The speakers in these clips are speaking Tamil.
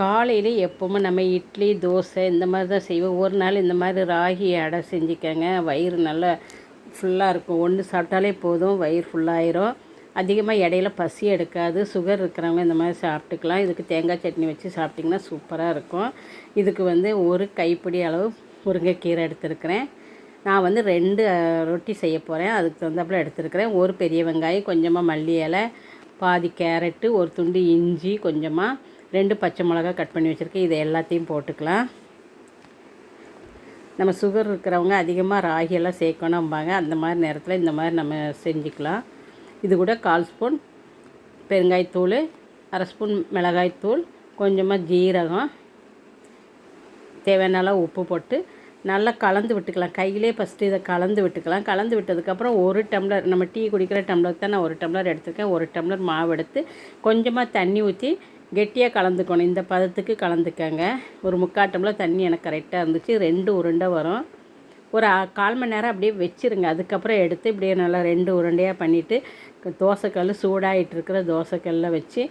காலையில் எப்போவுமே நம்ம இட்லி தோசை இந்த மாதிரி தான் செய்வோம். ஒரு நாள் இந்த மாதிரி ராகி அடை செஞ்சுக்கோங்க. வயிறு நல்லா ஃபுல்லாக இருக்கும். ஒன்று சாப்பிட்டாலே போதும். வயிறு ஃபுல்லாயிரும் அதிகமாக இடையில பசி எடுக்காது. சுகர் இருக்கிறவங்க இந்த மாதிரி சாப்பிட்டுக்கலாம். இதுக்கு தேங்காய் சட்னி வச்சு சாப்பிட்டிங்கன்னா சூப்பராக இருக்கும். இதுக்கு வந்து ஒரு கைப்பிடி அளவு முருங்கைக்கீரை எடுத்துருக்கிறேன். நான் வந்து ரெண்டு ரொட்டி செய்ய போகிறேன் அதுக்கு தகுந்தாப்புல எடுத்துருக்கிறேன். ஒரு பெரிய வெங்காயம் கொஞ்சமாக மல்லி இலை பாதி கேரட்டு ஒரு துண்டு இஞ்சி கொஞ்சமாக ரெண்டு பச்சை மிளகா கட் பண்ணி வச்சுருக்கேன். இதை எல்லாத்தையும் போட்டுக்கலாம். நம்ம சுகர் இருக்கிறவங்க அதிகமாக ராகியெல்லாம் சேர்க்கணும்பாங்க. அந்த மாதிரி நேரத்தில் இந்த மாதிரி நம்ம செஞ்சுக்கலாம். இது கூட கால் ஸ்பூன் பெருங்காயத்தூள் அரை ஸ்பூன் மிளகாய்த்தூள் கொஞ்சமாக ஜீரகம் தேவையான உப்பு போட்டு நல்லா கலந்து விட்டுக்கலாம். கையிலே ஃபஸ்ட்டு இதை கலந்து விட்டுக்கலாம். கலந்து விட்டதுக்கப்புறம் ஒரு டம்ளர் நம்ம டீ குடிக்கிற டம்ளர் தான் நான் ஒரு டம்ளர் எடுத்துருக்கேன். ஒரு டம்ளர் மாவு எடுத்து கொஞ்சமாக தண்ணி ஊற்றி கெட்டியாக கலந்துக்கணும். இந்த பதத்துக்கு கலந்துக்கங்க. ஒரு முக்கால் டம்ளர் தண்ணி எனக்கு கரெக்டாக இருந்துச்சு. ரெண்டு உருண்டை வரும். ஒரு கால் மணி நேரம் அப்படியே வச்சிருங்க. அதுக்கப்புறம் எடுத்து இப்படியே நல்லா ரெண்டு உருண்டையாக பண்ணிவிட்டு தோசைக்கல் சூடாகிட்டு இருக்கிற தோசைக்கல்லில் வச்சு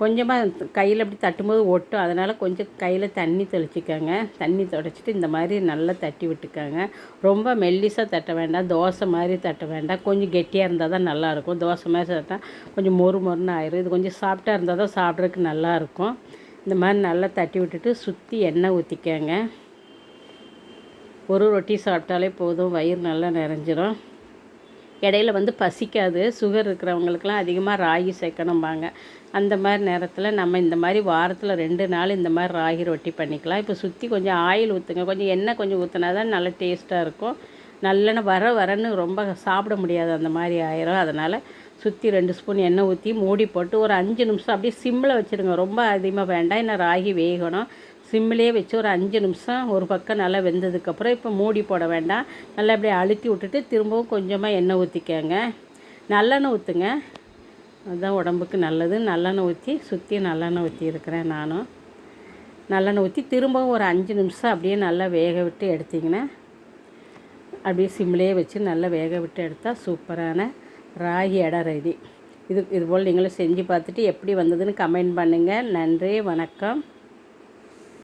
கொஞ்சமாக கையில் அப்படி தட்டும்போது ஒட்டும். அதனால் கொஞ்சம் கையில் தண்ணி தெளிச்சிக்கோங்க. தண்ணி தொடச்சிட்டு இந்த மாதிரி நல்லா தட்டி விட்டுக்கோங்க. ரொம்ப மெல்லிசாக தட்ட வேண்டாம். தோசை மாதிரி தட்ட வேண்டாம். கொஞ்சம் கெட்டியாக இருந்தால் தான் நல்லாயிருக்கும். தோசை மாதிரி தட்டால் கொஞ்சம் மொறு மொறுன்னு ஆயிரும். இது கொஞ்சம் சாஃப்டாக இருந்தால் தான் சாப்பிட்றதுக்கு நல்லாயிருக்கும். இந்த மாதிரி நல்லா தட்டி விட்டுட்டு சுற்றி எண்ணெய் ஊற்றிக்கோங்க ஒரு ரொட்டி சாப்பிட்டாலே போதும். வயிறு நல்லா நிறைஞ்சிரும். இடையில வந்து பசிக்காது சுகர் இருக்கிறவங்களுக்குலாம் அதிகமாக ராகி சேர்க்கணும்பாங்க. அந்த மாதிரி நேரத்தில் நம்ம இந்த மாதிரி வாரத்தில் ரெண்டு நாள் இந்த மாதிரி ராகி ரொட்டி பண்ணிக்கலாம். இப்போ சுற்றி கொஞ்சம் ஆயில் ஊற்றுங்க கொஞ்சம் எண்ணெய் கொஞ்சம் ஊற்றினா தான் நல்லா டேஸ்ட்டாக இருக்கும். நல்லெண்ணெய் வர வரன்னு ரொம்ப சாப்பிட முடியாது. அந்த மாதிரி ஆயிரும். அதனால் சுற்றி ரெண்டு ஸ்பூன் எண்ணெய் ஊற்றி மூடி போட்டு ஒரு அஞ்சு நிமிஷம் அப்படியே சிம்மில் வச்சுருங்க ரொம்ப அதிகமாக வேண்டாம். என்ன ராகி வேகணும். சிம்மிலே வச்சு ஒரு அஞ்சு நிமிஷம் ஒரு பக்கம் நல்லா வெந்ததுக்கப்புறம் இப்போ மூடி போட வேண்டாம். நல்லா அப்படியே அழுத்தி விட்டுட்டு திரும்பவும் கொஞ்சமாக எண்ணெய் ஊற்றிக்கங்க நல்லெண்ணெய் ஊற்றுங்க அதுதான் உடம்புக்கு நல்லது. நல்லெண்ணெய் ஊற்றி சுற்றி நல்லெண்ணெய் ஊற்றி இருக்கிறேன் நானும். நல்லெண்ணெய் ஊற்றி திரும்பவும் ஒரு அஞ்சு நிமிஷம் அப்படியே நல்லா வேக விட்டு எடுத்திங்கன்னா அப்படியே சிம்லேயே வச்சு நல்லா வேக விட்டு எடுத்தால் சூப்பரான ராகி அடை ரெடி. இது இதுபோல் நீங்களும் செஞ்சு பார்த்துட்டு எப்படி வந்ததுன்னு கமெண்ட் பண்ணுங்கள் நன்றி வணக்கம்.